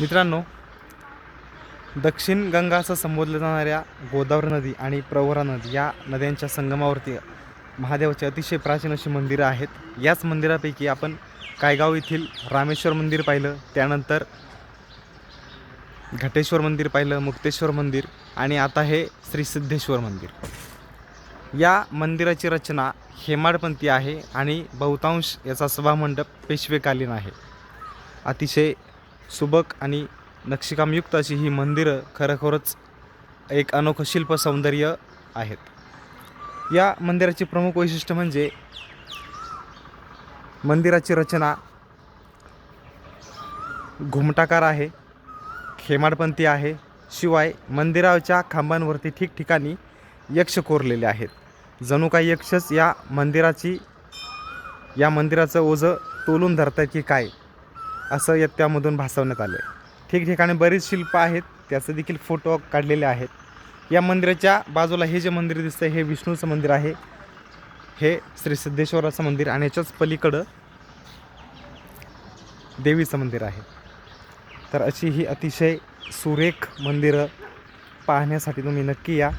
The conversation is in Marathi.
मित्रांनो दक्षिण गंगा असं संबोधल्या जाणाऱ्या गोदावरी नदी आणि प्रवरा नदी या नद्यांच्या संगमावरती महादेवाचे अतिशय प्राचीन अशी मंदिरं आहेत. याच मंदिरापैकी आपण कायगाव येथील रामेश्वर मंदिर पाहिलं त्यानंतर घटेश्वर मंदिर पाहिलं मुक्तेश्वर मंदिर आणि आता हे श्री सिद्धेश्वर मंदिर. या मंदिराची रचना हेमाडपंथी आहे आणि बहुतांश याचा सभामंडप पेशवेकालीन आहे. अतिशय सुबक आणि नक्षीकामयुक्त अशी ही मंदिरं खरोखरच एक अनोखं शिल्प सौंदर्य आहेत. या मंदिराचे प्रमुख वैशिष्ट्य म्हणजे मंदिराची रचना घुमटाकार आहे खेमाडपंथी आहे शिवाय मंदिराच्या खांबांवरती ठिकठिकाणी यक्ष कोरलेले आहेत. जणू काही यक्षच या मंदिराची या मंदिराचं ओझं तोलून धरतात की काय? असं या त्यामधून भासवण्यात आलं आहे ठिकठिकाणी बरीच शिल्पं आहेत त्याचे देखील फोटो काढलेले आहेत. या मंदिराच्या बाजूला हे जे मंदिर दिसतं हे विष्णूचं मंदिर आहे. हे श्री सिद्धेश्वराचं मंदिर आणि याच्याच पलीकडं देवीचं मंदिर आहे. तर अशी ही अतिशय सुरेख मंदिरं पाहण्यासाठी तुम्ही नक्की या.